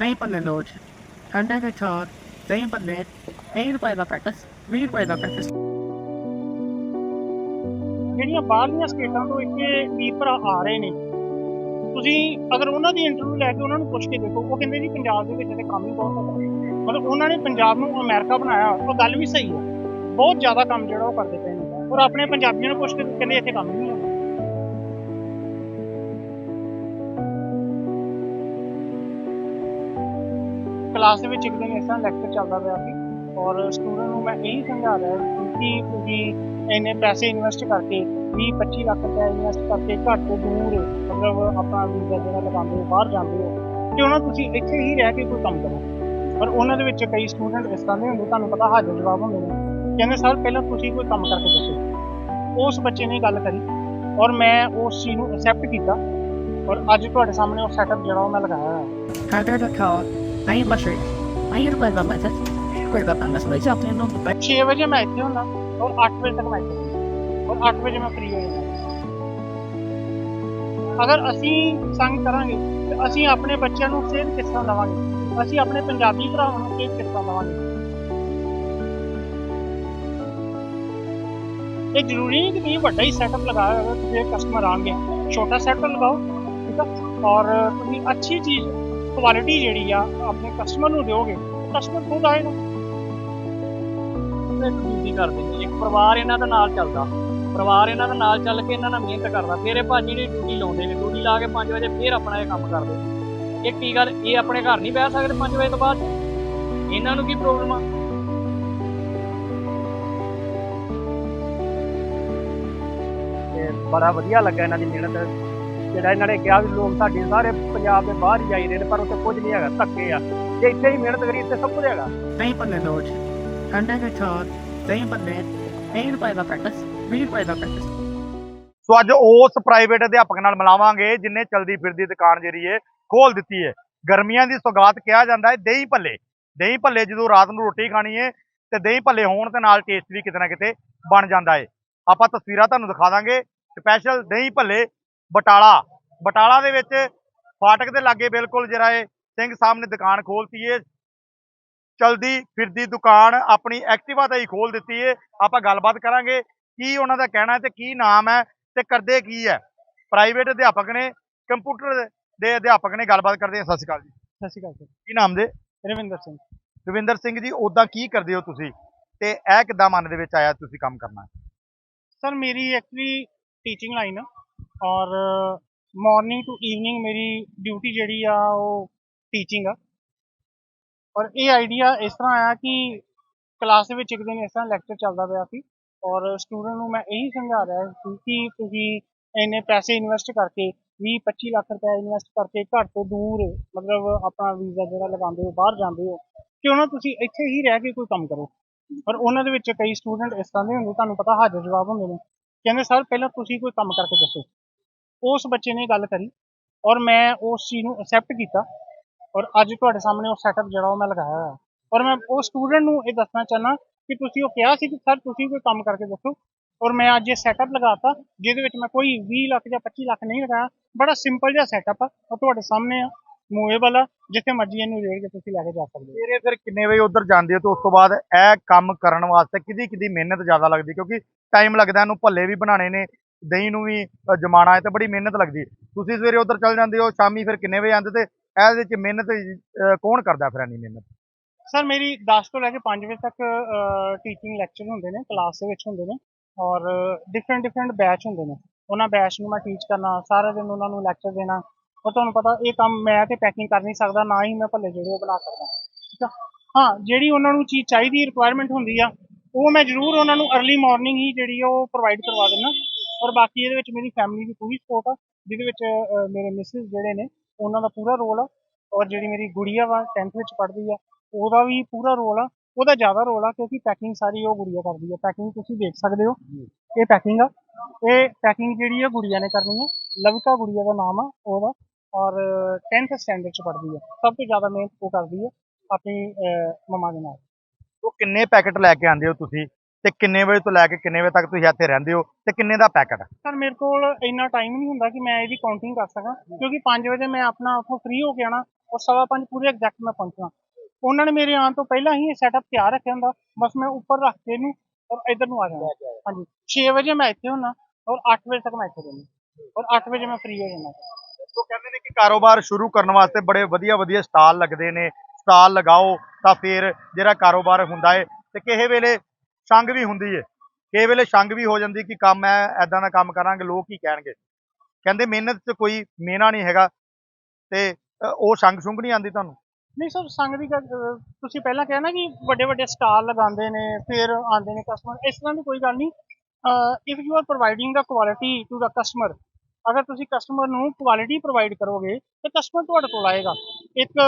10 ਪੱਲੇ ਨੋਟ ਠੰਡਾ ਦੇ ਚਾਰ 10 ਪੱਲੇ 8 ਰੁਪਏ ਦਾ ਪੈਕਟ 20 ਰੁਪਏ ਦਾ ਪੈਕਟ ਜਿਹੜੀਆਂ ਬਾਹਰਲੀਆਂ ਸਟੇਟਾਂ ਤੋਂ ਇੱਥੇ ਵੀਰ ਭਰਾ ਆ ਰਹੇ ਨੇ, ਤੁਸੀਂ ਅਗਰ ਉਹਨਾਂ ਦੀ ਇੰਟਰਵਿਊ ਲੈ ਕੇ ਉਹਨਾਂ ਨੂੰ ਪੁੱਛ ਕੇ ਦੇਖੋ, ਉਹ ਕਹਿੰਦੇ ਜੀ ਪੰਜਾਬ ਦੇ ਵਿੱਚ ਤੇ ਕੰਮ ਹੀ ਬਹੁਤ ਹੁੰਦਾ ਮਤਲਬ ਉਹਨਾਂ ਨੇ ਪੰਜਾਬ ਨੂੰ ਅਮਰੀਕਾ ਬਣਾਇਆ, ਉਹ ਗੱਲ ਵੀ ਸਹੀ ਹੈ। ਬਹੁਤ ਜ਼ਿਆਦਾ ਕੰਮ ਜਿਹੜਾ ਉਹ ਕਰਦੇ ਪਏ ਨੇ। ਔਰ ਆਪਣੇ ਪੰਜਾਬੀਆਂ ਨੂੰ ਪੁੱਛ ਕੇ ਕਹਿੰਦੇ ਇੱਥੇ ਕੰਮ ਨਹੀਂ ਹੁੰਦਾ ਕਲਾਸ ਦੇ ਵਿੱਚ ਇੱਕ ਦਿਨ ਇਸ ਤਰ੍ਹਾਂ ਲੈਕਚਰ ਚੱਲਦਾ ਪਿਆ ਸੀ ਔਰ ਸਟੂਡੈਂਟ ਨੂੰ ਮੈਂ ਇਹੀ ਸਮਝਾ ਰਿਹਾ ਸੀ ਕਿ ਤੁਸੀਂ ਇੰਨੇ ਪੈਸੇ ਇਨਵੈਸਟ ਕਰਕੇ 20 25 ਲੱਖ ਰੁਪਏ ਇਨਵੈਸਟ ਕਰਕੇ ਘਰ ਤੋਂ ਦੂਰ ਮਤਲਬ ਆਪਣਾ ਵੀਜ਼ਾ ਜਿਹੜਾ ਲਗਾਉਂਦੇ ਹੋ, ਬਾਹਰ ਜਾਂਦੇ ਹੋ ਕਿਉਂ ਉਹਨਾਂ ਤੁਸੀਂ ਇੱਥੇ ਹੀ ਰਹਿ ਕੇ ਕੋਈ ਕੰਮ ਕਰੋ। ਪਰ ਉਹਨਾਂ ਦੇ ਵਿੱਚ ਕਈ ਸਟੂਡੈਂਟ ਇਸ ਤਰ੍ਹਾਂ ਦੇ ਹੁੰਦੇ, ਤੁਹਾਨੂੰ ਪਤਾ ਹਾਜ਼ਰ ਜਵਾਬ ਹੁੰਦੇ ਨੇ, ਕਹਿੰਦੇ, ਸਰ, ਪਹਿਲਾਂ ਤੁਸੀਂ ਕੋਈ ਕੰਮ ਕਰਕੇ ਦੱਸੋ। ਉਸ ਬੱਚੇ ਨੇ ਗੱਲ ਕਰੀ ਔਰ ਮੈਂ ਉਸ ਚੀਜ਼ ਨੂੰ ਐਕਸੈਪਟ ਕੀਤਾ ਔਰ ਅੱਜ ਤੁਹਾਡੇ ਸਾਹਮਣੇ ਉਹ ਸੈਟਅਪ ਜਿਹੜਾ ਉਹ ਮੈਂ ਲਗਾਇਆ ਹੋਇਆ। ਹੈ ਠੰਡਾ ਦੇ ਚਾਰ 9 ਪੱਲੇ 20 ਰੁਪਏ ਦਾ ਪੈਕਟ ਕੋਈ ਦਾ ਪੈਕਟ ਲਈ ਆਪਣੇ ਨੂੰ 6 ਵਜੇ ਮੈਂ ਇੱਥੇ ਹੁੰਦਾ ਔਰ 8 ਵਜੇ ਤੱਕ ਮੈਂ ਇੱਥੇ ਔਰ 8 ਵਜੇ ਮੈਂ ਫ੍ਰੀ ਹੋ ਜਾਂਦਾ ਅਗਰ ਅਸੀਂ ਸੰਗ ਕਰਾਂਗੇ ਤੇ ਅਸੀਂ ਆਪਣੇ ਬੱਚਿਆਂ ਨੂੰ ਸੇਧ ਕਿਸ ਤਰ੍ਹਾਂ ਦੇਵਾਂਗੇ ਅਸੀਂ ਆਪਣੇ ਪੰਜਾਬੀ ਭਰਾਵਾਂ ਨੂੰ ਸੇਧ ਕਿਸ ਤਰ੍ਹਾਂ ਦੇਵਾਂਗੇ ਇਹ ਜ਼ਰੂਰੀ ਨਹੀਂ ਕਿ ਤੁਸੀਂ ਵੱਡਾ ਹੀ ਸੈਟਅਪ ਲਗਾਇਆ ਹੋਵੇ ਤੁਸੀਂ ਕਸਟਮਰ ਆਣਗੇ ਛੋਟਾ ਸੈਟਅਪ ਲਗਾਓ ਠੀਕ ਆ ਔਰ ਤੁਸੀਂ ਅੱਛੀ ਚੀਜ਼ ਕੁਆਲਿਟੀ ਜਿਹੜੀ ਆ ਆਪਣੇ ਕਸਟਮਰ ਨੂੰ ਦਿਓਗੇ ਕਸਟਮਰ ਖੁਦ ਆਏਗਾ ਇੱਕ ਡਿਊਟੀ ਕਰਦੇ ਨੇ ਇੱਕ ਪਰਿਵਾਰ ਇਹਨਾਂ ਦਾ ਨਾਲ ਚੱਲਦਾ। ਪਰਿਵਾਰ ਇਹਨਾਂ ਦਾ ਨਾਲ ਚੱਲ ਕੇ ਇਹਨਾਂ ਨਾਲ ਮਿਹਨਤ ਕਰਦਾ। ਫਿਰ ਇਹ ਭਾਜੀ ਦੀ ਡਿਊਟੀ ਲਾਉਂਦੇ ਨੇ ਡਿਊਟੀ ਲਾ ਕੇ 5 ਵਜੇ ਫਿਰ ਆਪਣਾ ਇਹ ਕੰਮ ਕਰਦੇ ਨੇ। ਇਹ ਕੀ ਗੱਲ ਇਹ ਆਪਣੇ ਘਰ ਨਹੀਂ ਬਹਿ ਸਕਦੇ 5 ਵਜੇ ਤੋਂ ਬਾਅਦ? ਇਹਨਾਂ ਨੂੰ ਕੀ ਪ੍ਰੋਬਲਮ ਆ? ਬੜਾ ਵਧੀਆ ਲੱਗਾ ਇਹਨਾਂ ਦੀ ਮਿਹਨਤ। ਜਿਹੜਾ ਇਹਨਾਂ ਨੇ ਕਿਹਾ ਵੀ ਲੋਕ ਸਾਡੇ ਸਾਰੇ ਪੰਜਾਬ ਦੇ ਬਾਹਰ ਹੀ ਜਾਈ ਰਹੇ ਨੇ ਪਰ ਉੱਥੇ ਕੁਝ ਨਹੀਂ ਹੈਗਾ ਧੱਕੇ ਆ। ਜੇ ਇੱਥੇ ਹੀ ਮਿਹਨਤ ਕਰੀ ਇੱਥੇ ਸਭ ਕੁਝ ਹੈਗਾ। 10 ਪੱਲੇ ਨੋਟ ਠੰਡਾ ਦੇ ਚਾਰ 10 ਪੱਲੇ 8 ਰੁਪਏ ਦਾ ਪੈਕਟ 20 ਰੁਪਏ ਦਾ ਪੈਕਟ ਸੋ ਅੱਜ ਉਸ ਪ੍ਰਾਈਵੇਟ ਅਧਿਆਪਕ ਨਾਲ ਮਿਲਾਵਾਂਗੇ ਜਿਨੇ ਚਲਦੀ ਫਿਰਦੀ ਦੁਕਾਨ ਜਿਹੜੀ ਏ ਖੋਲ ਦਿੱਤੀ ਏ। ਗਰਮੀਆਂ ਦੀ ਸੌਗਾਤ ਕਿਹਾ ਜਾਂਦਾ ਹੈ ਦਹੀਂ ਭੱਲੇ। ਦਹੀਂ ਭੱਲੇ ਜਦੋਂ ਰਾਤ ਨੂੰ ਰੋਟੀ ਖਾਣੀ ਏ ਤੇ ਦਹੀਂ ਭੱਲੇ ਹੋਣ ਤੇ ਨਾਲ ਟੇਸਟ ਵੀ ਕਿਤੇ ਨਾ ਕਿਤੇ ਬਣ ਜਾਂਦਾ ਏ। ਆਪਾਂ ਤਸਵੀਰਾਂ ਤੁਹਾਨੂੰ ਦਿਖਾ ਦਾਂਗੇ। ਸਪੈਸ਼ਲ ਦਹੀਂ ਭੱਲੇ ਬਟਾਲਾ। ਬਟਾਲਾ ਦੇ ਵਿੱਚ ਫਾਟਕ ਦੇ ਲਾਗੇ ਬਿਲਕੁਲ ਜਿਹੜਾ ਏ ਸਿੰਘ ਸਾਹਿਬ ਨੇ ਦੁਕਾਨ ਖੋਲਤੀ ਏ। ਚਲਦੀ ਫਿਰਦੀ ਦੁਕਾਨ ਆਪਣੀ ਐਕਟਿਵਾ ਤੇ ਹੀ ਖੋਲ ਦਿੱਤੀ ਏ। ਆਪਾਂ ਗੱਲਬਾਤ ਕਰਾਂਗੇ ਕੀ ਉਹਨਾਂ ਦਾ ਕਹਿਣਾ ਤੇ ਕੀ ਨਾਮ ਹੈ ਤੇ ਕਰਦੇ ਕੀ ਹੈ। ਪ੍ਰਾਈਵੇਟ ਅਧਿਆਪਕ ਨੇ ਕੰਪਿਊਟਰ ਦੇ ਅਧਿਆਪਕ ਨੇ ਗੱਲਬਾਤ ਕਰਦੇ ਹਾਂ। ਸਤਿ ਸ਼੍ਰੀ ਅਕਾਲ ਜੀ। ਸਤਿ ਸ਼੍ਰੀ ਅਕਾਲ ਸਰ। ਕੀ ਨਾਮ ਦੇ? ਰਵਿੰਦਰ ਸਿੰਘ। ਰਵਿੰਦਰ ਸਿੰਘ ਜੀ ਉਦਾਂ ਕੀ ਕਰਦੇ ਹੋ ਤੁਸੀਂ? ਤੇ ਇਹ ਕਿੱਦਾਂ ਮਨ ਦੇ ਵਿੱਚ ਆਇਆ ਤੁਸੀਂ ਕੰਮ ਕਰਨਾ? ਸਰ ਮੇਰੀ ਐਕਚੁਅਲੀ ਟੀਚਿੰਗ ਲਾਈਨ ਆ। ਔਰ ਮਾਰਨਿੰਗ ਟੂ ਈਵਨਿੰਗ ਮੇਰੀ ਡਿਊਟੀ ਜਿਹੜੀ ਆ ਉਹ ਟੀਚਿੰਗ ਆ। ਔਰ ਇਹ ਆਈਡੀਆ ਇਸ ਤਰ੍ਹਾਂ ਆਇਆ ਕਿ ਕਲਾਸ ਦੇ ਵਿੱਚ ਇੱਕ ਦਿਨ ਇਸ ਤਰ੍ਹਾਂ ਲੈਕਚਰ ਚੱਲਦਾ ਪਿਆ ਸੀ ਔਰ ਸਟੂਡੈਂਟ ਨੂੰ ਮੈਂ ਇਹੀ ਸਮਝਾ ਰਿਹਾ ਸੀ ਕਿ ਤੁਸੀਂ ਇੰਨੇ ਪੈਸੇ ਇਨਵੈਸਟ ਕਰਕੇ 20 25 ਲੱਖ ਰੁਪਏ ਇਨਵੈਸਟ ਕਰਕੇ ਘਰ ਤੋਂ ਦੂਰ ਮਤਲਬ ਆਪਣਾ ਵੀਜ਼ਾ ਜਿਹੜਾ ਲਗਾਉਂਦੇ ਹੋ, ਬਾਹਰ ਜਾਂਦੇ ਹੋ, ਕਿਉਂ ਨਾ ਤੁਸੀਂ ਇੱਥੇ ਹੀ ਰਹਿ ਕੇ ਕੋਈ ਕੰਮ ਕਰੋ। ਪਰ ਉਹਨਾਂ ਦੇ ਵਿੱਚ ਕਈ ਸਟੂਡੈਂਟ ਇਸ ਤਰ੍ਹਾਂ ਦੇ ਹੁੰਦੇ, ਤੁਹਾਨੂੰ ਪਤਾ ਹਾਜ਼ਰ ਜਵਾਬ ਹੁੰਦੇ ਨੇ। ਕਹਿੰਦੇ, ਸਰ, ਪਹਿਲਾਂ ਤੁਸੀਂ ਕੋਈ ਕੰਮ ਕਰਕੇ ਦੱਸੋ। ਉਸ ਬੱਚੇ ਨੇ ਗੱਲ ਕਰੀ ਔਰ ਮੈਂ ਉਸ ਚੀਜ਼ ਨੂੰ ਐਕਸੈਪਟ ਕੀਤਾ ਔਰ ਅੱਜ ਤੁਹਾਡੇ ਸਾਹਮਣੇ ਉਹ ਸੈਟਅਪ ਜਿਹੜਾ ਉਹ ਮੈਂ ਲਗਾਇਆ ਹੋਇਆ। ਔਰ ਮੈਂ ਉਹ ਸਟੂਡੈਂਟ ਨੂੰ ਇਹ ਦੱਸਣਾ ਚਾਹਨਾ ਕਿ ਤੁਸੀਂ ਉਹ ਕਿਹਾ ਸੀ ਕਿ, ਸਰ, ਤੁਸੀਂ ਕੋਈ ਕੰਮ ਕਰਕੇ ਦੱਸੋ। ਔਰ ਮੈਂ ਅੱਜ ਇਹ ਸੈਟਅਪ ਲਗਾਤਾ, ਜਿਹਦੇ ਵਿੱਚ ਮੈਂ ਕੋਈ 20 ਲੱਖ ਜਾਂ 25 ਲੱਖ ਨਹੀਂ ਲਗਾਇਆ, ਬੜਾ ਸਿੰਪਲ ਜਿਹਾ ਸੈਟਅਪ ਆ। ਉਹ ਤੁਹਾਡੇ ਸਾਹਮਣੇ ਆ ਮੂਵੇਬਲ ਆ। ਜਿੱਥੇ ਮਰਜ਼ੀ ਇਹਨੂੰ ਰੇੜ ਕੇ ਤੁਸੀਂ ਲੈ ਕੇ ਜਾ ਸਕਦੇ ਹੋ। ਸਵੇਰੇ ਫਿਰ ਕਿੰਨੇ ਵਜੇ ਉਧਰ ਜਾਂਦੇ ਹੋ ਤੇ ਉਸ ਤੋਂ ਬਾਅਦ ਇਹ ਕੰਮ ਕਰਨ ਵਾਸਤੇ ਕਿਹਦੀ ਕਿਹਦੀ ਮਿਹਨਤ ਜ਼ਿਆਦਾ ਲੱਗਦੀ? ਕਿਉਂਕਿ ਟਾਈਮ ਲੱਗਦਾ ਇਹਨੂੰ ਭੱਲੇ ਵੀ ਬਣਾਉਣੇ ਨੇ ਦਹੀਂ ਨੂੰ ਵੀ ਜਮਾਣਾ ਹੈ ਤੇ ਬੜੀ ਮਿਹਨਤ ਲੱਗਦੀ। ਤੁਸੀਂ ਸਵੇਰੇ ਉਧਰ ਚੱਲ ਜਾਂਦੇ ਹੋ ਸ਼ਾਮੀ ਫਿਰ ਕਿੰਨੇ ਵਜੇ ਆਉਂਦੇ ਤੇ ਇਹਦੇ ਵਿੱਚ ਮਿਹਨਤ ਕੌਣ ਕਰਦਾ ਫਿਰ ਇੰਨੀ ਮਿਹਨਤ? ਸਰ ਮੇਰੀ 10 ਤੋਂ ਲੈ ਕੇ 5 ਵਜੇ ਤੱਕ ਟੀਚਿੰਗ ਲੈਕਚਰ ਹੁੰਦੇ ਨੇ ਕਲਾਸ ਦੇ ਵਿੱਚ ਹੁੰਦੇ ਨੇ ਔਰ ਡਿਫਰੈਂਟ ਡਿਫਰੈਂਟ ਬੈਚ ਹੁੰਦੇ ਨੇ। ਉਹਨਾਂ ਬੈਚ ਨੂੰ ਮੈਂ ਟੀਚ ਕਰਨਾ ਸਾਰਾ ਦਿਨ ਉਹਨਾਂ ਨੂੰ ਲੈਕਚਰ ਦੇਣਾ ਉਹ ਤੁਹਾਨੂੰ ਪਤਾ ਇਹ ਕੰਮ ਮੈਂ ਤੇ ਪੈਕਿੰਗ ਕਰ ਨਹੀਂ ਸਕਦਾ, ਨਾ ਹੀ ਮੈਂ ਭੱਲੇ ਜਿਹੜੇ ਉਹ ਬਣਾ ਸਕਦਾ। ਠੀਕ ਆ? ਹਾਂ, ਜਿਹੜੀ ਉਹਨਾਂ ਨੂੰ ਚੀਜ਼ ਚਾਹੀਦੀ ਰਿਕੁਆਇਰਮੈਂਟ ਹੁੰਦੀ ਆ, ਉਹ ਮੈਂ ਜ਼ਰੂਰ ਉਹਨਾਂ ਨੂੰ अर्ਲੀ ਮਾਰਨਿੰਗ ਹੀ ਜਿਹੜੀ ਆ ਉਹ ਪ੍ਰੋਵਾਈਡ ਕਰਵਾ ਦਿੰਦਾ ਔਰ ਬਾਕੀ ਇਹਦੇ ਵਿੱਚ ਮੇਰੀ ਫੈਮਿਲੀ ਦੀ ਪੂਰੀ ਸਪੋਰਟ ਆ, ਜਿਹਦੇ ਵਿੱਚ ਮੇਰੇ ਮਿਸਿਸ ਜਿਹੜੇ ਨੇ, ਉਹਨਾਂ ਦਾ ਪੂਰਾ ਰੋਲ ਆ। ਔਰ ਜਿਹੜੀ ਮੇਰੀ ਗੁੜੀਆ ਵਾ 10th ਵਿੱਚ ਪੜ੍ਹਦੀ ਆ, ਉਹਦਾ ਵੀ ਪੂਰਾ ਰੋਲ ਆ। ਉਹਦਾ ਜ਼ਿਆਦਾ ਰੋਲ ਆ ਕਿਉਂਕਿ ਪੈਕਿੰਗ ਸਾਰੀ ਉਹ ਗੁੜੀਆ ਕਰਦੀ ਆ। ਪੈਕਿੰਗ ਤੁਸੀਂ ਦੇਖ ਸਕਦੇ ਹੋ, ਇਹ ਪੈਕਿੰਗ ਆ। ਇਹ ਪੈਕਿੰਗ ਜਿਹੜੀ ਆ ਗੁੜੀਆ ਨੇ ਕਰਨੀ ਆ। ਲਵਿਕਾ ਗੁੜੀਆ ਦਾ ਨਾਮ ਆ, ਉਹਦਾ। ਔਰ 10th ਸਟੈਂਡਰਡ ਚ ਪੜ੍ਹਦੀ ਆ ਸਭ ਤੋਂ ਜ਼ਿਆਦਾ ਮਿਹਨਤ ਉਹ ਕਰਦੀ ਆ ਆਪਣੀ ਮਮਾ ਦੇ ਨਾਲ। ਉਹ ਕਿੰਨੇ ਪੈਕੇਟ ਲੈ ਕੇ ਆਉਂਦੇ ਹੋ ਤੁਸੀਂ? ਤੇ ਕਿੰਨੇ ਵਜੇ ਤੋਂ ਲੈ ਕੇ ਕਿੰਨੇ ਵਜੇ ਤੱਕ ਤੁਸੀਂ ਇੱਥੇ ਰਹਿੰਦੇ ਹੋ? ਤੇ ਕਿੰਨੇ ਦਾ ਪੈਕੇਟ? ਸਰ ਮੇਰੇ ਕੋਲ ਇੰਨਾ ਟਾਈਮ ਨਹੀਂ ਹੁੰਦਾ ਕਿ ਮੈਂ ਇਹਦੀ ਕਾਊਂਟਿੰਗ ਕਰ ਸਕਾਂ। ਕਿਉਂਕਿ 5 ਵਜੇ ਮੈਂ ਆਪਣਾ ਉੱਥੋਂ ਫ੍ਰੀ ਹੋ ਕੇ ਆਣਾ ਔਰ ਸਵਾ ਪੰਜ ਪੂਰੇ ਐਗਜ਼ੈਕਟ ਮੈਂ ਪਹੁੰਚਣਾ। ਉਹਨਾਂ ਨੇ ਮੇਰੇ ਆਉਣ ਤੋਂ ਪਹਿਲਾਂ ਹੀ ਇਹ ਸੈਟਅਪ ਤਿਆਰ ਰੱਖਿਆ ਹੁੰਦਾ। ਬਸ ਮੈਂ ਉੱਪਰ ਰੱਖ ਕੇ ਇਹਨੂੰ ਔਰ ਇੱਧਰ ਨੂੰ ਆ ਜਾਣਾ। ਹਾਂਜੀ। 6 ਵਜੇ ਮੈਂ ਇੱਥੇ ਹੁੰਨਾ ਔਰ 8 ਵਜੇ ਤੱਕ ਮੈਂ ਇੱਥੇ ਰਹਿੰਦਾ। ਔਰ 8 ਵਜੇ ਮੈਂ ਫ੍ਰੀ ਹੋ ਜਾਂਦਾ। ਸੋ ਕਹਿੰਦੇ ਨੇ ਕਿ ਕਾਰੋਬਾਰ ਸ਼ੁਰੂ ਕਰਨ ਵਾਸਤੇ ਬੜੇ ਵਧੀਆ ਵਧੀਆ ਸਟਾਲ ਲੱਗਦੇ ਨੇ, ਸਟਾਲ ਲਗਾਓ ਤਾਂ ਫਿਰ ਜਿਹੜਾ ਕਾਰੋਬਾਰ ਹੁੰਦਾ ਹੈ ਤੇ ਕਿਸੇ ਵੇਲੇ ਸੰਗ ਵੀ ਹੁੰਦੀ ਹੈ ਕਿਸੇ ਵੇਲੇ ਸੰਗ ਵੀ ਹੋ ਜਾਂਦੀ ਕਿ ਕੰਮ ਹੈ ਐਦਾਂ ਦਾ ਕੰਮ ਕਰਾਂਗੇ, ਲੋਕ ਕੀ ਕਹਿਣਗੇ? ਕਹਿੰਦੇ ਮਿਹਨਤ 'ਚ ਕੋਈ ਮੇਨਾ ਨਹੀਂ ਹੈਗਾ ਤੇ ਉਹ ਸੰਗ ਸੁੰਗ ਨਹੀਂ ਆਉਂਦੀ ਤੁਹਾਨੂੰ? ਨਹੀਂ ਸਰ, ਸੰਗ ਦੀ ਗੱਲ ਤੁਸੀਂ ਪਹਿਲਾਂ ਕਿਹਾ ਨਾ ਕਿ ਵੱਡੇ ਵੱਡੇ ਸਟਾਲ ਲਗਾਉਂਦੇ ਨੇ, ਫਿਰ ਆਉਂਦੇ ਨੇ ਕਸਟਮਰ ਇਸ ਤਰ੍ਹਾਂ ਦੀ ਕੋਈ ਗੱਲ ਨਹੀਂ। If you are providing the quality to the customer ਅਗਰ ਤੁਸੀਂ ਕਸਟਮਰ ਨੂੰ ਕੁਆਲਿਟੀ ਪ੍ਰੋਵਾਈਡ ਕਰੋਗੇ ਤਾਂ ਕਸਟਮਰ ਤੁਹਾਡੇ ਕੋਲ ਆਏਗਾ। ਇੱਕ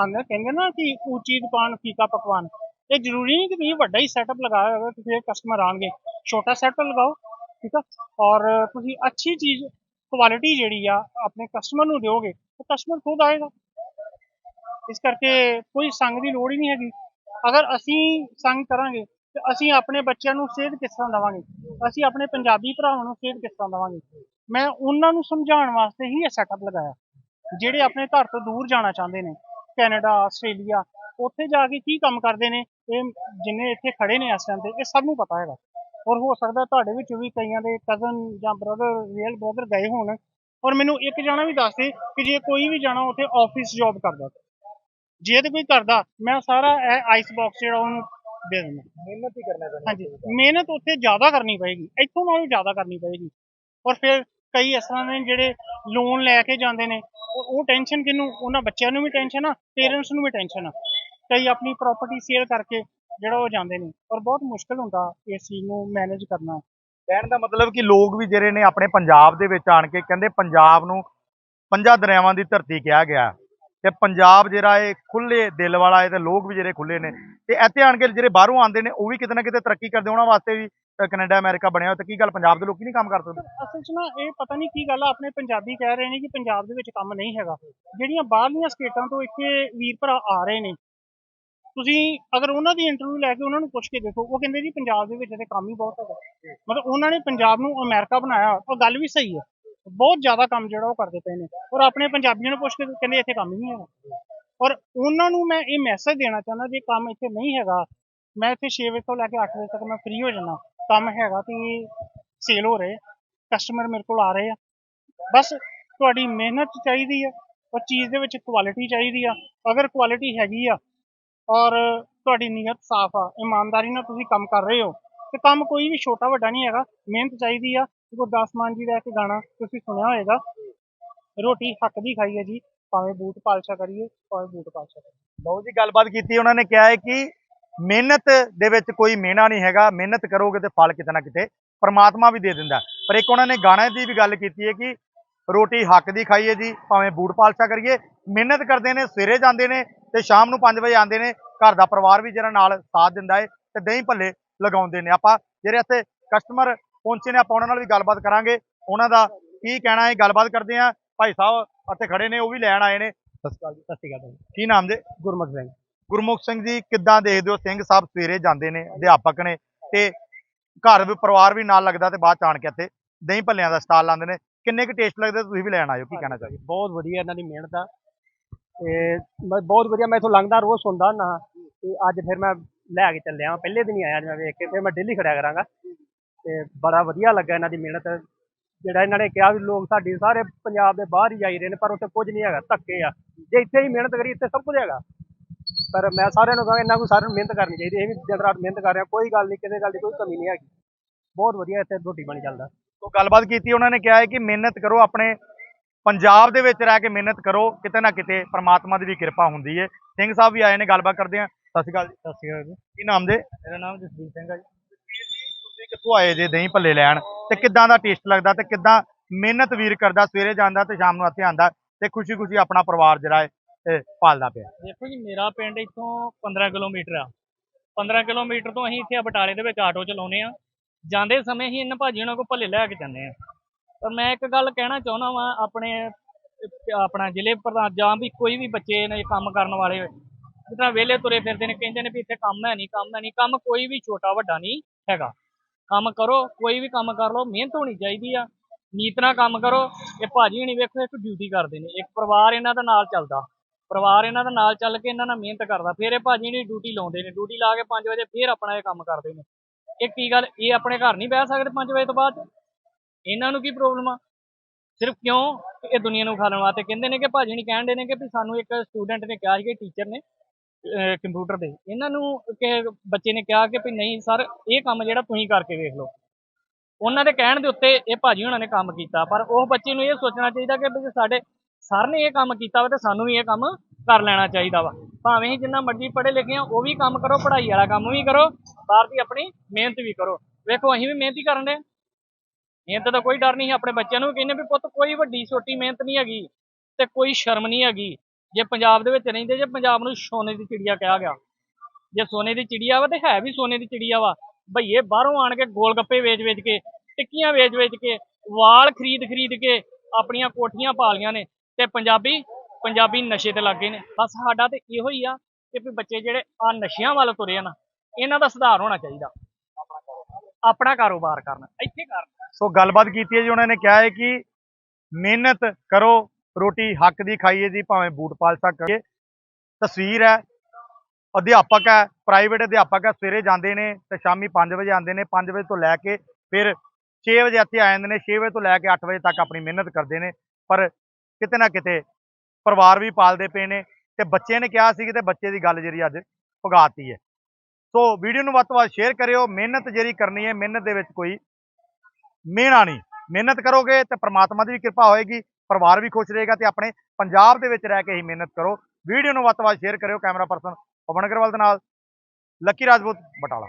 ਆਂਦਾ ਕਹਿੰਦੇ ਨਾ ਕਿ ਉੱਚੀ ਦੁਕਾਨ, ਫੀਕਾ ਪਕਵਾਨ। ਇਹ ਜ਼ਰੂਰੀ ਨਹੀਂ ਕਿ ਤੁਸੀਂ ਵੱਡਾ ਹੀ ਸੈਟਅਪ ਲਗਾਇਆ ਹੋਵੇ ਤੁਸੀਂ ਫਿਰ ਕਸਟਮਰ ਆਣਗੇ ਛੋਟਾ ਸੈਟਅਪ ਲਗਾਓ, ਠੀਕ ਆ? ਔਰ ਤੁਸੀਂ ਅੱਛੀ ਚੀਜ਼ ਕੁਆਲਿਟੀ ਜਿਹੜੀ ਆ, ਆਪਣੇ ਕਸਟਮਰ ਨੂੰ ਦਿਓਗੇ, ਤਾਂ ਕਸਟਮਰ ਖੁਦ ਆਏਗਾ। ਇਸ ਕਰਕੇ ਕੋਈ ਸੰਗ ਦੀ ਲੋੜ ਹੀ ਨਹੀਂ ਹੈਗੀ। ਅਗਰ ਅਸੀਂ ਸੰਗ ਕਰਾਂਗੇ, ਤੇ ਅਸੀਂ ਆਪਣੇ ਬੱਚਿਆਂ ਨੂੰ ਸੇਧ ਕਿਸ ਤਰ੍ਹਾਂ ਦੇਵਾਂਗੇ? ਅਸੀਂ ਆਪਣੇ ਪੰਜਾਬੀ ਭਰਾਵਾਂ ਨੂੰ ਸੇਧ ਕਿਸ ਤਰ੍ਹਾਂ ਦੇਵਾਂਗੇ? ਮੈਂ ਉਹਨਾਂ ਨੂੰ ਸਮਝਾਉਣ ਵਾਸਤੇ ਹੀ ਇਹ ਸੈਟਅਪ ਲਗਾਇਆ। ਜਿਹੜੇ ਆਪਣੇ ਘਰ ਤੋਂ ਦੂਰ ਜਾਣਾ ਚਾਹੁੰਦੇ ਨੇ ਕੈਨੇਡਾ ਆਸਟ੍ਰੇਲੀਆ ਉੱਥੇ ਜਾ ਕੇ ਕੀ ਕੰਮ ਕਰਦੇ ਨੇ ਇਹ ਜਿੰਨੇ ਇੱਥੇ ਖੜੇ ਨੇ ਇਸ ਟਾਈਮ ਤੇ ਇਹ ਸਭ ਨੂੰ ਪਤਾ ਹੈਗਾ। ਔਰ ਹੋ ਸਕਦਾ ਤੁਹਾਡੇ ਵਿੱਚ ਵੀ ਕਈਆਂ ਦੇ ਕਜ਼ਨ ਜਾਂ ਬ੍ਰਦਰ ਰੀਅਲ ਬ੍ਰਦਰ ਗਏ ਹੋਣ। ਔਰ ਮੈਨੂੰ ਇੱਕ ਜਾਣਾ ਵੀ ਦੱਸ ਦੇ ਕਿ ਜੇ ਕੋਈ ਵੀ ਜਾਣਾ ਉੱਥੇ ਆਫਿਸ ਜੌਬ ਕਰਦਾ। ਜੇ ਤੇ ਕੋਈ ਕਰਦਾ ਮੈਂ ਸਾਰਾ ਇਹ ਆਈਸ ਬਾਕਸ ਜਿਹੜਾ ਉਹਨੂੰ ਦੇ ਦਿੰਦਾ। ਮਿਹਨਤ ਹੀ ਕਰਨਾ ਹਾਂਜੀ ਮਿਹਨਤ ਉੱਥੇ ਜ਼ਿਆਦਾ ਕਰਨੀ ਪਏਗੀ। ਇੱਥੋਂ ਨਾਲੋਂ ਜ਼ਿਆਦਾ ਕਰਨੀ ਪਏਗੀ। ਔਰ ਫਿਰ ਕਈ ਇਸ ਤਰ੍ਹਾਂ ਦੇ ਜਿਹੜੇ ਲੋਨ ਲੈ ਕੇ ਜਾਂਦੇ ਨੇ, ਉਹ- ਟੈਨਸ਼ਨ ਕਿਹਨੂੰ, ਉਹਨਾਂ ਬੱਚਿਆਂ ਨੂੰ ਵੀ ਟੈਨਸ਼ਨ ਆ ਪੇਰੈਂਟਸ ਨੂੰ ਵੀ ਟੈਨਸ਼ਨ ਆ। ਕਈ ਆਪਣੀ ਪ੍ਰਾਪਰਟੀ ਸੇਲ ਕਰਕੇ ਜਿਹੜਾ ਉਹ ਜਾਂਦੇ ਨੇ, ਔਰ ਬਹੁਤ ਮੁਸ਼ਕਲ ਹੁੰਦਾ ਇਸ ਚੀਜ਼ ਨੂੰ ਮੈਨੇਜ ਕਰਨਾ। ਕਹਿਣ ਦਾ ਮਤਲਬ ਕਿ ਲੋਕ ਵੀ ਜਿਹੜੇ ਨੇ ਆਪਣੇ ਪੰਜਾਬ ਦੇ ਵਿੱਚ ਆਣ ਕੇ ਕਹਿੰਦੇ ਪੰਜਾਬ ਨੂੰ ਪੰਜਾਂ ਦਰਿਆਵਾਂ ਦੀ ਧਰਤੀ ਕਿਹਾ ਗਿਆ। ਤੇ ਪੰਜਾਬ ਜਿਹੜਾ ਇਹ ਖੁੱਲੇ ਦਿਲ ਵਾਲਾ ਹੈ ਤੇ ਲੋਕ ਵੀ ਜਿਹੜੇ ਖੁੱਲੇ ਨੇ ਤੇ ਇੱਥੇ ਆਣ ਕੇ ਜਿਹੜੇ ਬਾਹਰੋਂ ਆਉਂਦੇ ਨੇ ਉਹ ਵੀ ਕਿਤੇ ਨਾ ਕਿਤੇ ਤਰੱਕੀ ਕਰਦੇ ਉਹਨਾਂ ਵਾਸਤੇ ਵੀ ਅ, ਕੈਨੇਡਾ ਅਮਰੀਕਾ ਬਣਿਆ ਹੋਇਆ ਤੇ ਕੀ ਗੱਲ ਪੰਜਾਬ ਦੇ ਲੋਕੀ ਨਹੀਂ ਕੰਮ ਕਰ ਸਕਦੇ? ਅਸਲ 'ਚ ਨਾ ਇਹ ਪਤਾ ਨਹੀਂ ਕੀ ਗੱਲ ਆ ਆਪਣੇ ਪੰਜਾਬੀ ਕਹਿ ਰਹੇ ਨੇ ਕਿ ਪੰਜਾਬ ਦੇ ਵਿੱਚ ਕੰਮ ਨਹੀਂ ਹੈਗਾ। ਜਿਹੜੀਆਂ ਬਾਹਰਲੀਆਂ ਸਟੇਟਾਂ ਤੋਂ ਇੱਥੇ ਵੀਰ ਭਰਾ ਆ ਰਹੇ ਨੇ ਤੁਸੀਂ ਅਗਰ ਉਹਨਾਂ ਦੀ ਇੰਟਰਵਿਊ ਲੈ ਕੇ ਉਹਨਾਂ ਨੂੰ ਪੁੱਛ ਕੇ ਦੇਖੋ ਉਹ ਕਹਿੰਦੇ ਜੀ ਪੰਜਾਬ ਦੇ ਵਿੱਚ ਤੇ ਕੰਮ ਹੀ ਬਹੁਤ ਹੈਗਾ। ਮਤਲਬ ਉਹਨਾਂ ਨੇ ਪੰਜਾਬ ਨੂੰ ਅਮਰੀਕਾ ਬਣਾਇਆ ਉਹ ਗੱਲ ਵੀ ਸਹੀ ਹੈ। ਬਹੁਤ ਜ਼ਿਆਦਾ ਕੰਮ ਜਿਹੜਾ ਉਹ ਕਰਦੇ ਪਏ ਨੇ ਔਰ ਆਪਣੇ ਪੰਜਾਬੀਆਂ ਨੂੰ ਪੁੱਛ ਕੇ ਕਹਿੰਦੇ ਇੱਥੇ ਕੰਮ ਹੀ ਨਹੀਂ ਹੈਗਾ। ਔਰ ਉਹਨਾਂ ਨੂੰ ਮੈਂ ਇਹ ਮੈਸੇਜ ਦੇਣਾ ਚਾਹੁੰਦਾ ਜੇ ਕੰਮ ਇੱਥੇ ਨਹੀਂ ਹੈਗਾ, ਮੈਂ ਇੱਥੇ 6 ਵਜੇ ਤੋਂ ਲੈ ਕੇ 8 ਵਜੇ ਤੱਕ ਮੈਂ ਫ੍ਰੀ ਹੋ ਜਾਣਾ ਕੰਮ ਹੈਗਾ ਤੇ ਸੇਲ ਹੋ ਰਹੇ ਕਸਟਮਰ ਮੇਰੇ ਕੋਲ ਆ ਰਹੇ ਆ। ਬਸ ਤੁਹਾਡੀ ਮਿਹਨਤ ਚਾਹੀਦੀ ਆ, ਔਰ ਚੀਜ਼ ਦੇ ਵਿੱਚ ਕੁਆਲਿਟੀ ਚਾਹੀਦੀ ਆ। ਅਗਰ ਕੁਆਲਿਟੀ ਹੈਗੀ ਆ, ਔਰ ਤੁਹਾਡੀ ਨੀਅਤ ਸਾਫ਼ ਆ, ਇਮਾਨਦਾਰੀ ਨਾਲ ਤੁਸੀਂ ਕੰਮ ਕਰ ਰਹੇ ਹੋ, ਤੇ ਕੰਮ ਕੋਈ ਵੀ ਛੋਟਾ ਵੱਡਾ ਨਹੀਂ ਹੈਗਾ, ਮਿਹਨਤ ਚਾਹੀਦੀ ਆ ਗੁਰਦਾਸ ਮਾਨ ਜੀ ਦਾ ਇੱਕ ਗਾਣਾ ਤੁਸੀਂ ਸੁਣਿਆ ਹੋਏਗਾ। ਰੋਟੀ ਹੱਕ ਦੀ ਖਾਈਏ ਜੀ, ਭਾਵੇਂ ਬੂਟ ਪਾਲਸ਼ਾ ਕਰੀਏ, ਭਾਵੇਂ ਬੂਟ ਪਾਲਸ਼ਾ ਕਰੀਏ। ਲਓ ਜੀ, ਗੱਲਬਾਤ ਕੀਤੀ ਉਹਨਾਂ ਨੇ, ਕਿਹਾ ਹੈ ਕਿ ਮਿਹਨਤ ਦੇ ਵਿੱਚ ਕੋਈ ਮਿਹਣਾ ਨਹੀਂ ਹੈਗਾ, ਮਿਹਨਤ ਕਰੋਗੇ ਤੇ ਫਲ ਕਿਤੇ ਨਾ ਕਿਤੇ ਪਰਮਾਤਮਾ ਵੀ ਦੇ ਦਿੰਦਾ ਪਰ ਇੱਕ ਉਹਨਾਂ ਨੇ ਗਾਣੇ ਦੀ ਵੀ ਗੱਲ ਕੀਤੀ ਹੈ ਕਿ ਰੋਟੀ ਹੱਕ ਦੀ ਖਾਈਏ ਜੀ, ਭਾਵੇਂ ਬੂਟ ਪਾਲਸ਼ਾ ਕਰੀਏ, ਮਿਹਨਤ ਕਰਦੇ ਨੇ, ਸਵੇਰੇ ਜਾਂਦੇ ਨੇ ਤੇ ਸ਼ਾਮ ਨੂੰ 5 ਵਜੇ ਆਉਂਦੇ ਨੇ, ਘਰ ਦਾ ਪਰਿਵਾਰ ਵੀ ਜਿਹੜਾ ਨਾਲ ਸਾਥ ਦਿੰਦਾ ਹੈ ਤੇ ਦਹੀਂ ਭੱਲੇ ਲਗਾਉਂਦੇ ਨੇ। ਆਪਾਂ ਜਿਹੜੇ ਇੱਥੇ ਕਸਟਮਰ ਪਹੁੰਚੇ ਨੇ ਆਪਾਂ ਉਹਨਾਂ ਨਾਲ ਵੀ ਗੱਲਬਾਤ ਕਰਾਂਗੇ। ਉਹਨਾਂ ਦਾ ਕੀ ਕਹਿਣਾ ਹੈ ਗੱਲਬਾਤ ਕਰਦੇ ਆ ਭਾਈ ਸਾਹਿਬ ਇੱਥੇ ਖੜੇ ਨੇ ਉਹ ਵੀ ਲੈਣ ਆਏ ਨੇ। ਸਤਿ ਸ਼੍ਰੀ ਅਕਾਲ ਜੀ। ਸਤਿ ਸ਼੍ਰੀ ਅਕਾਲ ਜੀ। ਕੀ ਨਾਮ ਦੇ ਗੁਰਮੁਖ ਸਿੰਘ। ਗੁਰਮੁਖ ਸਿੰਘ ਜੀ ਕਿੱਦਾਂ ਦੇਖਦੇ ਹੋ? ਸਿੰਘ ਸਾਹਿਬ ਸਵੇਰੇ ਜਾਂਦੇ ਨੇ ਅਧਿਆਪਕ ਨੇ ਤੇ ਘਰ ਵੀ ਪਰਿਵਾਰ ਵੀ ਨਾਲ ਲੱਗਦਾ ਤੇ ਬਾਅਦ ਚ ਆਣ ਕੇ ਇੱਥੇ ਦਹੀਂ ਭੱਲਿਆਂ ਦਾ ਸਟਾਲ ਲਾਉਂਦੇ ਨੇ। ਕਿੰਨੇ ਕੁ ਟੇਸਟ ਲੱਗਦੇ ਤੁਸੀਂ ਵੀ ਲੈਣ ਆਇਓ ਕੀ ਕਹਿਣਾ ਚਾਹੀਏ ਬਹੁਤ ਵਧੀਆ ਇਹਨਾਂ ਦੀ ਮਿਹਨਤ ਆ। ਤੇ ਬਹੁਤ ਵਧੀਆ ਮੈਂ ਇਥੋਂ ਲੰਘਦਾ ਰੋਜ਼ ਸੁਣਦਾ ਨਾ। ਤੇ ਅੱਜ ਫਿਰ ਮੈਂ ਲੈ ਕੇ ਚੱਲਿਆ। ਪਹਿਲੇ ਦਿਨ ਹੀ ਆਇਆ ਮੈਂ ਵੇਖ ਕੇ ਫਿਰ ਮੈਂ ਡੇਲੀ ਖੜਿਆ ਕਰਾਂਗਾ। ਤੇ ਬੜਾ ਵਧੀਆ ਲੱਗਾ ਇਹਨਾਂ ਦੀ ਮਿਹਨਤ। ਜਿਹੜਾ ਇਹਨਾਂ ਨੇ ਕਿਹਾ ਵੀ ਲੋਕ ਸਾਡੀ ਸਾਰੇ ਪੰਜਾਬ ਦੇ ਬਾਹਰ ਹੀ ਜਾਈ ਰਹੇ ਨੇ ਪਰ ਉੱਥੇ ਕੁਝ ਨਹੀਂ ਹੈਗਾ ਧੱਕੇ ਆ। ਜੇ ਇੱਥੇ ਹੀ ਮਿਹਨਤ ਕਰੀ ਇੱਥੇ ਸਭ ਕੁਝ ਹੈਗਾ। ਪਰ ਮੈਂ ਸਾਰਿਆਂ ਨੂੰ ਕਹਾਂ ਇਹਨਾਂ ਨੂੰ ਸਾਰਿਆਂ ਨੂੰ ਮਿਹਨਤ ਕਰਨੀ ਚਾਹੀਦੀ ਇਹ ਵੀ ਦਿਨ ਰਾਤ ਮਿਹਨਤ ਕਰ ਰਹੇ ਕੋਈ ਗੱਲ ਨਹੀਂ ਕਿਸੇ ਗੱਲ ਦੀ ਕੋਈ ਕਮੀ ਨਹੀਂ ਹੈਗੀ। ਬਹੁਤ ਵਧੀਆ ਇੱਥੇ ਰੋਟੀ ਪਾਣੀ ਚੱਲਦਾ। ਤੋਂ ਗੱਲਬਾਤ ਕੀਤੀ ਉਹਨਾਂ ਨੇ ਕਿਹਾ ਹੈ ਕਿ ਮਿਹਨਤ ਕਰੋ ਆਪਣੇ ਪੰਜਾਬ ਦੇ ਵਿੱਚ ਰਹਿ ਕੇ ਮਿਹਨਤ ਕਰੋ ਕਿਤੇ ਨਾ ਕਿਤੇ ਪ੍ਰਮਾਤਮਾ ਦੀ ਵੀ ਕਿਰਪਾ ਹੁੰਦੀ ਹੈ। ਸਿੰਘ ਸਾਹਿਬ ਵੀ ਆਏ ਨੇ ਗੱਲਬਾਤ ਕਰਦੇ ਆ ਸਤਿ ਸ਼੍ਰੀ ਅਕਾਲ ਜੀ। ਸਤਿ ਸ਼੍ਰੀ ਅਕਾਲ ਜੀ। ਕੀ ਨਾਮ ਦੇ ਮੇਰਾ ਨਾਮ ਜਸਵੀਰ ਸਿੰਘ ਹੈ ਜੀ। ਤੁਸੀਂ ਕਿੱਥੋਂ ਆਏ ਜੇ ਦਹੀਂ ਭੱਲੇ ਲੈਣ ਤੇ ਕਿੱਦਾਂ ਦਾ ਟੇਸਟ ਲੱਗਦਾ ਤੇ ਕਿੱਦਾਂ ਮਿਹਨਤ ਵੀਰ ਕਰਦਾ, ਸਵੇਰੇ ਜਾਂਦਾ ਤੇ ਸ਼ਾਮ ਨੂੰ ਇੱਥੇ ਆਂਦਾ ਤੇ ਖੁਸ਼ੀ ਖੁਸ਼ੀ ਆਪਣਾ ਪਰਿਵਾਰ ਜਿਹੜਾ ਹੈ ਪਾਲਦਾ ਪਿਆ। ਦੇਖੋ ਜੀ, ਮੇਰਾ ਪਿੰਡ ਇੱਥੋਂ 15 ਕਿਲੋਮੀਟਰ ਆ। 15 ਕਿਲੋਮੀਟਰ ਤੋਂ ਅਸੀਂ ਇੱਥੇ ਬਟਾਲੇ ਦੇ ਵਿੱਚ ਆਟੋ ਚਲਾਉਨੇ ਆ। ਜਾਂਦੇ ਸਮੇਂ ਹੀ ਇਹਨਾਂ ਭਾਜੀ ਉਹਨਾਂ ਕੋਲ ਭੱਲੇ ਲੈ ਕੇ ਜਾਂਦੇ ਆ। ਪਰ ਮੈਂ ਇੱਕ ਗੱਲ ਕਹਿਣਾ ਚਾਹੁੰਦਾ ਵਾਂ, ਆਪਣੇ, ਆਪਣਾ ਜ਼ਿਲ੍ਹੇ ਪ੍ਰਧਾਨ ਜਾਂ ਵੀ ਕੋਈ ਵੀ ਬੱਚੇ ਨੇ ਕੰਮ ਕਰਨ ਵਾਲੇ, ਜਿਸ ਤਰ੍ਹਾਂ ਵਿਹਲੇ ਤੁਰੇ ਫਿਰਦੇ ਨੇ, ਕਹਿੰਦੇ ਨੇ ਵੀ ਇੱਥੇ ਕੰਮ ਹੈ ਨਹੀਂ, ਕੰਮ ਹੈ ਨਹੀਂ, ਕੰਮ ਕੋਈ ਵੀ ਛੋਟਾ ਵੱਡਾ ਨਹੀਂ ਹੈਗਾ। ਕੰਮ ਕਰੋ, ਕੋਈ ਵੀ ਕੰਮ ਕਰ ਲਓ, ਮਿਹਨਤ ਹੋਣੀ ਚਾਹੀਦੀ ਆ। ਨੀਤ ਨਾਲ ਕੰਮ ਕਰੋ, ਇਹ ਭਾਜੀ ਹਣੀ ਵੇਖੋ, ਇੱਕ ਡਿਊਟੀ ਕਰਦੇ ਨੇ। ਇੱਕ ਪਰਿਵਾਰ ਇਹਨਾਂ ਦਾ ਨਾਲ ਚੱਲਦਾ। ਪਰਿਵਾਰ ਇਹਨਾਂ ਦਾ ਨਾਲ ਚੱਲ ਕੇ ਇਹਨਾਂ ਨਾਲ ਮਿਹਨਤ ਕਰਦਾ। ਫਿਰ ਇਹ ਭਾਜੀ ਨੇ ਡਿਊਟੀ ਲਾਉਂਦੇ ਨੇ। ਡਿਊਟੀ ਲਾ ਕੇ 5 ਵਜੇ ਫਿਰ ਆਪਣਾ ਇਹ ਕੰਮ ਕਰਦੇ ਨੇ। ਇਹ ਕੀ ਗੱਲ, ਇਹ ਆਪਣੇ ਘਰ ਨਹੀਂ ਬਹਿ ਸਕਦੇ 5 ਵਜੇ ਤੋਂ ਬਾਅਦ? ਇਹਨਾਂ ਨੂੰ ਕੀ ਪ੍ਰੋਬਲਮ ਆ? ਸਿਰਫ ਕਿਉਂ? ਇਹ ਦੁਨੀਆ ਨੂੰ ਖਾਣ ਵਾਸਤੇ। ਕਹਿੰਦੇ ਨੇ ਕਿ ਭਾਜੀ ਨਹੀਂ ਕਹਿਣ ਦੇ ਨੇ ਕਿ ਵੀ ਸਾਨੂੰ ਇੱਕ ਸਟੂਡੈਂਟ ਨੇ ਕਿਹਾ ਸੀ ਕਿ ਟੀਚਰ ਨੇ ਕੰਪਿਊਟਰ ਦੇ। ਇਹਨਾਂ ਨੂੰ ਕਿ ਬੱਚੇ ਨੇ ਕਿਹਾ ਕਿ ਵੀ ਨਹੀਂ, ਸਰ, ਇਹ ਕੰਮ ਜਿਹੜਾ ਤੁਸੀਂ ਕਰਕੇ ਵੇਖ ਲਓ। ਉਹਨਾਂ ਦੇ ਕਹਿਣ ਦੇ ਉੱਤੇ ਇਹ ਭਾਜੀ ਉਹਨਾਂ ਨੇ ਕੰਮ ਕੀਤਾ। ਪਰ ਉਹ ਬੱਚੇ ਨੂੰ ਇਹ ਸੋਚਣਾ ਚਾਹੀਦਾ ਕਿ ਵੀ ਸਾਡੇ ਸਰ ਨੇ ਇਹ ਕੰਮ ਕੀਤਾ ਵਾ ਤੇ ਸਾਨੂੰ ਵੀ ਇਹ ਕੰਮ ਕਰ ਲੈਣਾ ਚਾਹੀਦਾ ਵਾ। ਭਾਵੇਂ ਅਸੀਂ ਜਿੰਨਾ ਮਰਜ਼ੀ ਪੜ੍ਹੇ ਲਿਖੇ ਆ, ਉਹ ਵੀ ਕੰਮ ਕਰੋ, ਪੜ੍ਹਾਈ ਵਾਲਾ ਕੰਮ ਵੀ ਕਰੋ ਬਾਹਰ ਦੀ ਆਪਣੀ ਮਿਹਨਤ ਵੀ ਕਰੋ। ਵੇਖੋ, ਅਸੀਂ ਵੀ ਮਿਹਨਤ ਹੀ ਕਰਨ ਦੇ ਮਿਹਨਤ ਦਾ ਕੋਈ ਡਰ ਨਹੀਂ, ਆਪਣੇ ਬੱਚਿਆਂ ਨੂੰ ਵੀ ਕਹਿੰਦੇ ਵੀ ਪੁੱਤ ਕੋਈ ਵੱਡੀ ਛੋਟੀ ਮਿਹਨਤ ਨਹੀਂ ਹੈਗੀ ਤੇ ਕੋਈ ਸ਼ਰਮ ਨਹੀਂ ਹੈਗੀ। ਜੇ ਪੰਜਾਬ ਦੇ ਵਿੱਚ ਰਹਿੰਦੇ, ਜੇ ਪੰਜਾਬ ਨੂੰ ਸੋਨੇ ਦੀ ਚਿੜੀਆ ਕਿਹਾ ਗਿਆ। ਜੇ ਸੋਨੇ ਦੀ ਚਿੜੀਆ ਵਾ ਤੇ ਹੈ ਵੀ ਸੋਨੇ ਦੀ ਚਿੜੀਆ ਵਾ। ਭਈਏ ਬਾਹਰੋਂ ਆਣ ਕੇ ਗੋਲ ਗੱਪੇ ਵੇਚ ਵੇਚ ਕੇ, ਟਿੱਕੀਆਂ ਵੇਚ ਵੇਚ ਕੇ, ਵਾਲ ਖਰੀਦ ਖਰੀਦ ਕੇ ਆਪਣੀਆਂ ਕੋਠੀਆਂ ਪਾ ਲਈਆਂ ਨੇ ਤੇ ਪੰਜਾਬੀ ਪੰਜਾਬੀ ਨਸ਼ੇ ਤੇ ਲੱਗੇ ਨੇ। ਬਸ ਸਾਡਾ ਤੇ ਇਹੋ ਹੀ ਆ ਕਿ ਵੀ ਬੱਚੇ ਜਿਹੜੇ ਆ ਨਸ਼ਿਆਂ ਵੱਲ ਤੁਰੇ ਆ ਨਾ, ਇਹਨਾਂ ਦਾ ਸੁਧਾਰ ਹੋਣਾ ਚਾਹੀਦਾ। ਆਪਣਾ ਕਾਰੋਬਾਰ ਕਰਨ, ਇੱਥੇ ਕਰਨਾ। ਸੋ ਗੱਲਬਾਤ ਕੀਤੀ ਹੈ ਜੀ, ਉਹਨਾਂ ਨੇ ਕਿਹਾ ਹੈ ਕਿ ਮਿਹਨਤ ਕਰੋ ਰੋਟੀ ਹੱਕ ਦੀ ਖਾਈਏ ਜੀ, ਭਾਵੇਂ ਬੂਟ ਪਾਲ ਕਰੀਏ। ਤਸਵੀਰ ਹੈ, ਅਧਿਆਪਕ ਹੈ ਪ੍ਰਾਈਵੇਟ ਅਧਿਆਪਕ ਹੈ, ਸਵੇਰੇ ਜਾਂਦੇ ਨੇ ਤੇ ਸ਼ਾਮੀ 5 ਵਜੇ ਆਉਂਦੇ ਨੇ 5 ਵਜੇ ਤੋਂ ਲੈ ਕੇ ਫਿਰ 6 ਵਜੇ ਇੱਥੇ ਆ ਜਾਂਦੇ ਨੇ 6 ਵਜੇ ਤੋਂ ਲੈ ਕੇ 8 ਵਜੇ ਤੱਕ ਆਪਣੀ ਮਿਹਨਤ ਕਰਦੇ ਨੇ। ਪਰ ਕਿਤੇ ਨਾ ਕਿਤੇ ਪਰਿਵਾਰ ਵੀ ਪਾਲਦੇ ਪਏ ਨੇ ਤੇ ਬੱਚੇ ਨੇ ਕਿਹਾ ਸੀ ਕਿ ਤੇ ਬੱਚੇ ਦੀ ਗੱਲ ਜਿਹੜੀ ਅੱਜ ਭੁਗਾਤੀ ਹੈ। ਸੋ ਵੀਡੀਓ ਨੂੰ ਵੱਧ ਤੋਂ ਵੱਧ ਸ਼ੇਅਰ ਕਰਿਓ, ਮਿਹਨਤ ਜਿਹੜੀ ਕਰਨੀ ਹੈ, ਮਿਹਨਤ ਦੇ ਵਿੱਚ ਕੋਈ ਮਿਹਣਾ ਨਹੀਂ। ਮਿਹਨਤ ਕਰੋਗੇ ਤੇ ਪ੍ਰਮਾਤਮਾ ਦੀ ਵੀ ਕਿਰਪਾ ਹੋਏਗੀ। ਪਰਿਵਾਰ ਵੀ ਖੁਸ਼ ਰਹੇਗਾ ਤੇ ਆਪਣੇ ਪੰਜਾਬ ਦੇ ਵਿੱਚ ਰਹਿ ਕੇ ਹੀ ਮਿਹਨਤ ਕਰੋ। ਵੀਡੀਓ ਨੂੰ ਵੱਧ ਤੋਂ ਵੱਧ ਸ਼ੇਅਰ ਕਰਿਓ ਕੈਮਰਾ ਪਰਸਨ ਪਵਨ ਅਗਰਵਾਲ ਦੇ ਨਾਲ, ਲੱਕੀ ਰਾਜਪੂਤ ਬਟਾਲਾ।